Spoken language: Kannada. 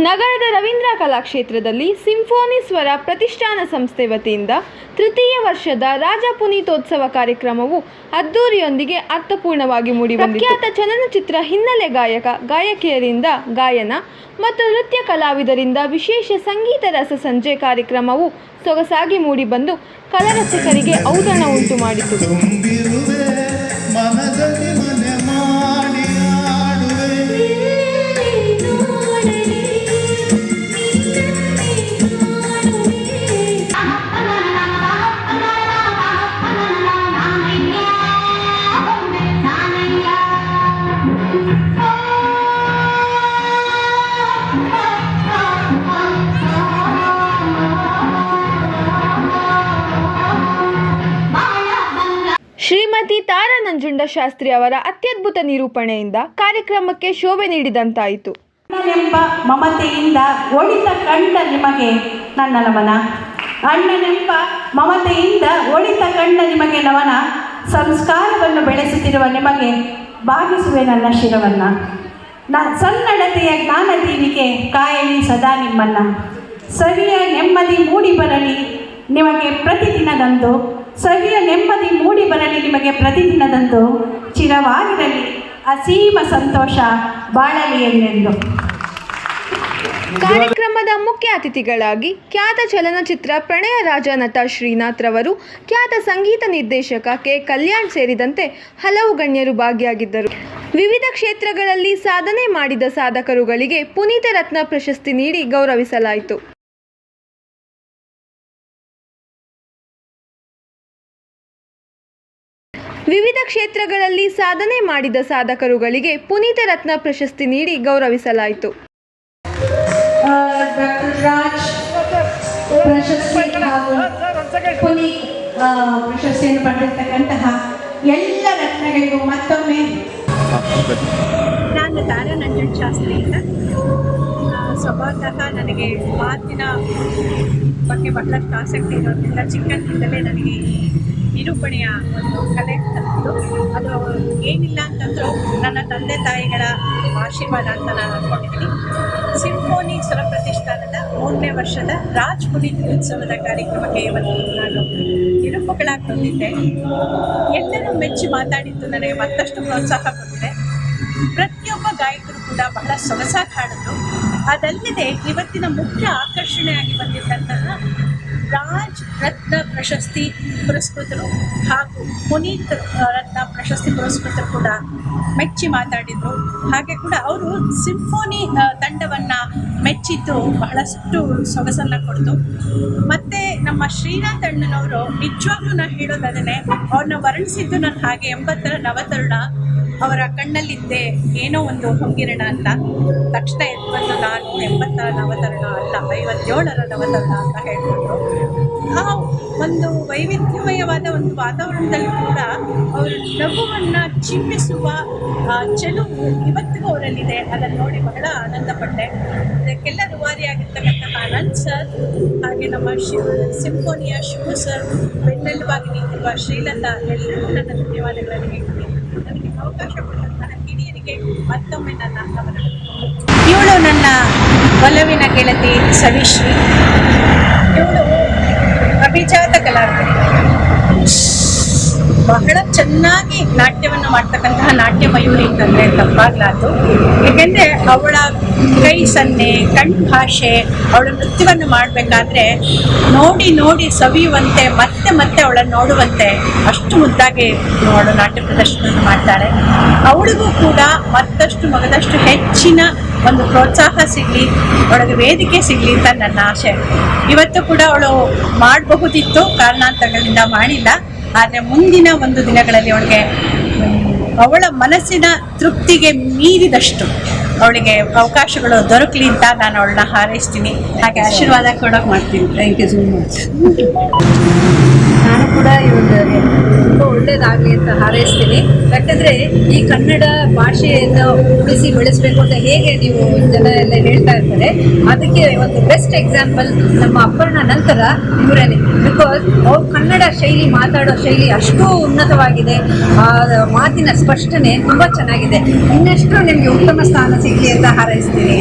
ನಗರದ ರವೀಂದ್ರ ಕಲಾಕ್ಷೇತ್ರದಲ್ಲಿ ಸಿಂಫೋನಿ ಸ್ವರ ಪ್ರತಿಷ್ಠಾನ ಸಂಸ್ಥೆ ವತಿಯಿಂದ ತೃತೀಯ ವರ್ಷದ ರಾಜ ಪುನೀತೋತ್ಸವ ಕಾರ್ಯಕ್ರಮವು ಅದ್ದೂರಿಯೊಂದಿಗೆ ಅರ್ಥಪೂರ್ಣವಾಗಿ ಮೂಡಿಬಂದಿತು ಪ್ರಖ್ಯಾತ ಚಲನಚಿತ್ರ ಹಿನ್ನೆಲೆ ಗಾಯಕ, ಗಾಯಕಿಯರಿಂದ ಗಾಯನ ಮತ್ತು ನೃತ್ಯ ಕಲಾವಿದರಿಂದ ವಿಶೇಷ ಸಂಗೀತ ರಸ ಸಂಜೆ ಕಾರ್ಯಕ್ರಮವು ಸೊಗಸಾಗಿ ಮೂಡಿಬಂದು ಕಲರಸಿಕರಿಗೆ ಔತಣ ಉಂಟು ಮಾಡಿತು ಶ್ರೀಮತಿ ತಾರಾ ನಂಜುಂಡ ಶಾಸ್ತ್ರಿ ಅವರ ಅತ್ಯದ್ಭುತ ನಿರೂಪಣೆಯಿಂದ ಕಾರ್ಯಕ್ರಮಕ್ಕೆ ಶೋಭೆ ನೀಡಿದಂತಾಯಿತು. ಅಣ್ಣನೆಂಬ ಮಮತೆಯಿಂದ ಒಳಿತ ಕಂಡ ನಿಮಗೆ ನನ್ನ ನಮನ. ಅಣ್ಣನೆಂಬ ಮಮತೆಯಿಂದ ಒಳಿತ ಕಂಡ ನಿಮಗೆ ನಮನ. ಸಂಸ್ಕಾರವನ್ನು ಬೆಳೆಸುತ್ತಿರುವ ನಿಮಗೆ ಭಾಗಿಸುವೆ ನನ್ನ ಶಿರವನ್ನು. ನ ಸನ್ನಡತೆಯ ಜ್ಞಾನ ದೀವಿಗೆ ಕಾಯಲಿ ಸದಾ ನಿಮ್ಮನ್ನ. ಸವಿಯ ನೆಮ್ಮದಿ ಮೂಡಿ ಬರಲಿ. ನಿಮಗೆ ಪ್ರತಿದಿನದಂದು ಸವಿಯ ನೆಮ್ಮದಿ ಮೂಡಿ ಬರಲಿ ನಿಮಗೆ ಪ್ರತಿದಿನದಂದು. ಚಿರವಾಗಿರಲಿ, ಅಸೀಮ ಸಂತೋಷ ಬಾಳಲಿ ಎಂದೆಂದು ಕಾರ್ಯಕ್ರಮದ ಮುಖ್ಯ ಅತಿಥಿಗಳಾಗಿ ಖ್ಯಾತ ಚಲನಚಿತ್ರ ಪ್ರಣಯ ರಾಜ ನಟ ಶ್ರೀನಾಥ್ ರವರು, ಖ್ಯಾತ ಸಂಗೀತ ನಿರ್ದೇಶಕ ಕೆ ಕಲ್ಯಾಣ್ ಸೇರಿದಂತೆ ಹಲವು ಗಣ್ಯರು ಭಾಗಿಯಾಗಿದ್ದರು. ವಿವಿಧ ಕ್ಷೇತ್ರಗಳಲ್ಲಿ ಸಾಧನೆ ಮಾಡಿದ ಸಾಧಕರುಗಳಿಗೆ ಪುನೀತ ರತ್ನ ಪ್ರಶಸ್ತಿ ನೀಡಿ ಗೌರವಿಸಲಾಯಿತು. ವಿವಿಧ ಕ್ಷೇತ್ರಗಳಲ್ಲಿ ಸಾಧನೆ ಮಾಡಿದ ಸಾಧಕರುಗಳಿಗೆ ಪುನೀತ ರತ್ನ ಪ್ರಶಸ್ತಿ ನೀಡಿ ಗೌರವಿಸಲಾಯಿತು. ಡಾಕ್ಟರ್ ರಾಜ್ ಪುನೀತ್ ಆ, ಪ್ರಶಸ್ತಿಯನ್ನು ಪಡೆದಿರ್ತಕ್ಕಂತಹ ಎಲ್ಲ ರತ್ನಗಳಿಗೂ ಮತ್ತೊಮ್ಮೆ ನಾನು ತಾರಾ ನಂಜನ್ ಶಾಸ್ತ್ರಿ ಅಂತ. ಸ್ವಭಾವತಃ ನನಗೆ ಮಾತಿನ ಬಗ್ಗೆ ಬಹಳಷ್ಟು ಆಸಕ್ತಿ ಇರೋದ್ರಿಂದ ಚಿಕ್ಕಂದಿಂದಲೇ ನನಗೆ ಈ ನಿರೂಪಣೆಯ ಒಂದು ಕಲೆ ಕಲಿತು ಅದು ಏನಿಲ್ಲ ಅಂತಂದರೂ ನನ್ನ ತಂದೆ ತಾಯಿಗಳ ಆಶೀರ್ವಾದ ಅಂತ ನಾನು ಅನ್ಕೊಂಡಿದ್ದೀನಿ ಸಿಂಫೋನಿ ಸ್ವರ ಪ್ರತಿಷ್ಠಾನದ ಮೂರನೇ ವರ್ಷದ ರಾಜ್ ಪುನೀತ್ ಉತ್ಸವದ ಕಾರ್ಯಕ್ರಮಕ್ಕೆ ಇವತ್ತು ನಾನು ನಿರೂಪಕಳಾಗಿ ಬಂದಿದ್ದೆ ಎಲ್ಲರೂ ಮೆಚ್ಚಿ ಮಾತಾಡಿದ್ದು ನನಗೆ ಮತ್ತಷ್ಟು ಪ್ರೋತ್ಸಾಹ ಕೊಟ್ಟಿದೆ. ಪ್ರತಿಯೊಬ್ಬ ಗಾಯಕರು ಕೂಡ ಬಹಳ ಸೊಗಸಾಗಿ ಹಾಡಿದ್ರು. ಅದಲ್ಲದೆ ಇವತ್ತಿನ ಮುಖ್ಯ ಆಕರ್ಷಣೆಯಾಗಿ ಬಂದಿದ್ದಂತಹ ರಾಜ್ ರತ್ನ ಪ್ರಶಸ್ತಿ ಪುರಸ್ಕೃತರು ಹಾಗೂ ಪುನೀತ್ ರತ್ನ ಪ್ರಶಸ್ತಿ ಪುರಸ್ಕೃತರು ಕೂಡ ಮೆಚ್ಚಿ ಮಾತಾಡಿದರು. ಹಾಗೆ ಕೂಡ ಅವರು ಸಿಂಫೋನಿ ತಂಡವನ್ನು ಮೆಚ್ಚಿದ್ದು ಬಹಳಷ್ಟು ಸೊಗಸನ್ನು ಕೊಡ್ತು. ಮತ್ತೆ ನಮ್ಮ ಶ್ರೀನಾಥ್ ಅಣ್ಣನವರು ನಿಜವಾಗ್ಲೂ ನಾನು ಹೇಳೋದನ್ನೇ ಅವ್ರನ್ನ ವರ್ಣಿಸಿದ್ದು ನಾನು ಹಾಗೆ ಎಂಬತ್ತರ ನವತರುಣ ಅವರ ಕಣ್ಣಲ್ಲಿದ್ದೆ ಏನೋ ಒಂದು ಹೊಂಗಿರಣ ಅಂತ. ತಕ್ಷಣ ಬಂದು, ನಾನು ಎಂಬತ್ತರ ನವತರಣ ಅಲ್ಲ, ಐವತ್ತೇಳರ ನವತರಣ ಅಂತ ಹೇಳ್ಕೊಂಡ್ರು ಆ ಒಂದು ವೈವಿಧ್ಯಮಯವಾದ ಒಂದು ವಾತಾವರಣದಲ್ಲಿ ಕೂಡ ಅವರು ನಗುವನ್ನು ಚಿಮ್ಮಿಸುವ ಚೆಲುವು ಇವತ್ತಿಗೂ ಅವರಲ್ಲಿದೆ. ಅದನ್ನು ನೋಡಿ ಬಹಳ ಆನಂದಪಟ್ಟೆ ಅದಕ್ಕೆಲ್ಲ ರುವಾರಿಯಾಗಿರ್ತಕ್ಕಂತಹ ಅನಂತ್ ಸರ್, ಹಾಗೆ ನಮ್ಮ ಶಿವ ಸಿಂಫೋನಿಯ ಶಿವ ಸರ್, ಬೆನ್ನೆಲುಬಾಗಿ ನಿಂತಿರುವ ಶ್ರೀಲತಾ ಎಲ್ಲರಿಗೂ ನನ್ನ ಧನ್ಯವಾದಗಳನ್ನು ಹೇಳ್ತೀನಿ. ನನಗೆ ಅವಕಾಶ ಕೊಟ್ಟಂತಹ ಹಿರಿಯರಿಗೆ ಮತ್ತೊಮ್ಮೆ ನನ್ನ ಇವಳು ನನ್ನ ಒಲವಿನ ಗೆಳತಿ ಸವಿಶ್ರೀ. ಇವಳು ಅಭಿಜಾತ ಕಲಾವಿದೆ ಬಹಳ ಚೆನ್ನಾಗಿ ನಾಟ್ಯವನ್ನು ಮಾಡ್ತಕ್ಕಂತಹ ನಾಟ್ಯ ಮಯೂರಿ ಅಂತಂದ್ರೆ ತಪ್ಪಾಗ್ಲಾದು ಏಕೆಂದರೆ ಅವಳ ಕೈ ಸನ್ನೆ, ಕಣ್ ಭಾಷೆ, ಅವಳ ನೃತ್ಯವನ್ನು ಮಾಡಬೇಕಾದ್ರೆ ನೋಡಿ ನೋಡಿ ಸವಿಯುವಂತೆ, ಮತ್ತೆ ಮತ್ತೆ ಅವಳನ್ನು ನೋಡುವಂತೆ ಅಷ್ಟು ಮುದ್ದಾಗಿ ಅವಳು ನಾಟ್ಯ ಪ್ರದರ್ಶನ ಮಾಡ್ತಾಳೆ ಅವಳಿಗೂ ಕೂಡ ಮತ್ತಷ್ಟು ಮಗದಷ್ಟು ಹೆಚ್ಚಿನ ಒಂದು ಪ್ರೋತ್ಸಾಹ ಸಿಗಲಿ ಅವಳಿಗೆ ವೇದಿಕೆ ಸಿಗಲಿ ಅಂತ ನನ್ನ ಆಸೆ. ಇವತ್ತು ಕೂಡ ಅವಳು ಮಾಡಬಹುದಿತ್ತು, ಕಾರಣಾಂತರಗಳಿಂದ ಮಾಡಿಲ್ಲ. ಆದರೆ ಮುಂದಿನ ಒಂದು ದಿನಗಳಲ್ಲಿ ಅವಳಿಗೆ ಅವಳ ಮನಸ್ಸಿನ ತೃಪ್ತಿಗೆ ಮೀರಿದಷ್ಟು ಅವಳಿಗೆ ಅವಕಾಶಗಳು ದೊರಕಲಿ ಅಂತ ನಾನು ಅವಳನ್ನ ಹಾರೈಸ್ತೀನಿ. ಹಾಗೆ ಆಶೀರ್ವಾದ ಕೊಡೋಕೆ ಮಾಡ್ತೀನಿ. ಥ್ಯಾಂಕ್ ಯು ಸೋ ಮಚ್ ನಾನು ಕೂಡ ಇವಾಗ ಒಳ್ಳೇದಾಗಲಿ ಅಂತ ಹಾರೈಸ್ತೀನಿ. ಯಾಕಂದರೆ ಈ ಕನ್ನಡ ಭಾಷೆಯನ್ನು ಉಳಿಸಿ ಬೆಳೆಸಬೇಕು ಅಂತ ಹೇಗೆ ನೀವು ಜನ ಎಲ್ಲ ಹೇಳ್ತಾ ಇರ್ತಾರೆ, ಅದಕ್ಕೆ ಒಂದು ಬೆಸ್ಟ್ ಎಕ್ಸಾಂಪಲ್ ನಮ್ಮ ಅಪ್ಪನ ನಂತರ ಇವರೇ ಬಿಕಾಸ್ ಅವ್ರು ಕನ್ನಡ ಶೈಲಿ ಮಾತಾಡೋ ಶೈಲಿ ಅಷ್ಟು ಉನ್ನತವಾಗಿದೆ. ಆ, ಮಾತಿನ ಸ್ಪಷ್ಟನೆ ತುಂಬ ಚೆನ್ನಾಗಿದೆ. ಇನ್ನಷ್ಟು ನಿಮಗೆ ಉತ್ತಮ ಸ್ಥಾನ ಸಿಗಲಿ ಅಂತ ಹಾರೈಸ್ತೀನಿ.